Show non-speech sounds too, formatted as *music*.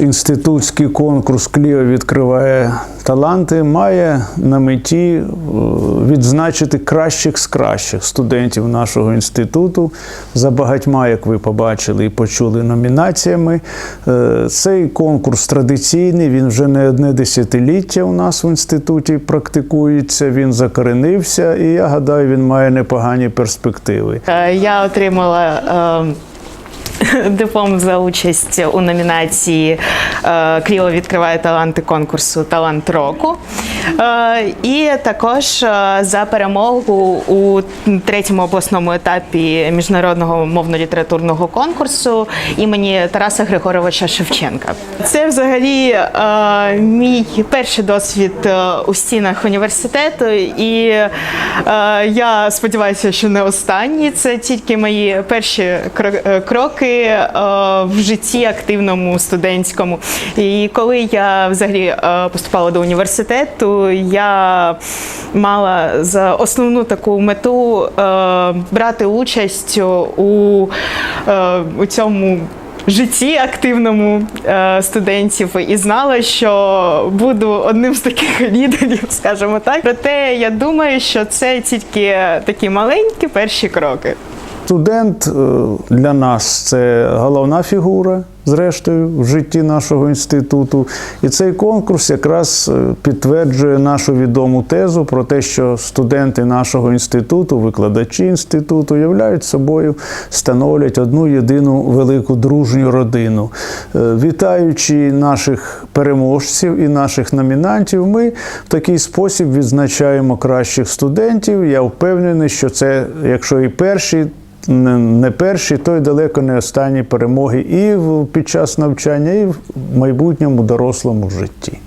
Інститутський конкурс Кліо відкриває таланти, має на меті е, відзначити кращих з кращих студентів нашого інституту за багатьма, як ви побачили і почули, номінаціями. Е, Цей конкурс традиційний, він вже не одне десятиліття у нас в інституті практикується, він закоренився, і я гадаю, він має непогані перспективи. Е, Я отримала е, *laughs* диплом за участь у номінації е, Кріло відкриває таланти конкурсу Талант року. Е, І також е, за перемогу у третьому обласному етапі міжнародного мовно-літературного конкурсу імені Тараса Григоровича Шевченка. Це взагалі мій перший досвід у стінах університету, і я сподіваюся, що не останній. Це тільки мої перші кро- кроки е, в житті активному студентському. І коли я взагалі е, поступала до університету, я мала за основну таку мету е, брати участь у, у цьому. Житті активному студентів і знала, що буду одним з таких *laughs* лідерів, скажімо так. Проте я думаю, що це тільки такі маленькі перші кроки. Студент е, для нас це головна фігура, зрештою, в житті нашого інституту. І цей конкурс якраз е, підтверджує нашу відому тезу про те, що студенти нашого інституту, викладачі інституту являють собою, становлять одну єдину велику дружню родину. Е, Вітаючи наших переможців і наших номінантів, ми в такий спосіб відзначаємо кращих студентів. Я впевнений, що це, якщо і перші, не перші, то й далеко не останні перемоги і під час навчання, і в майбутньому дорослому житті.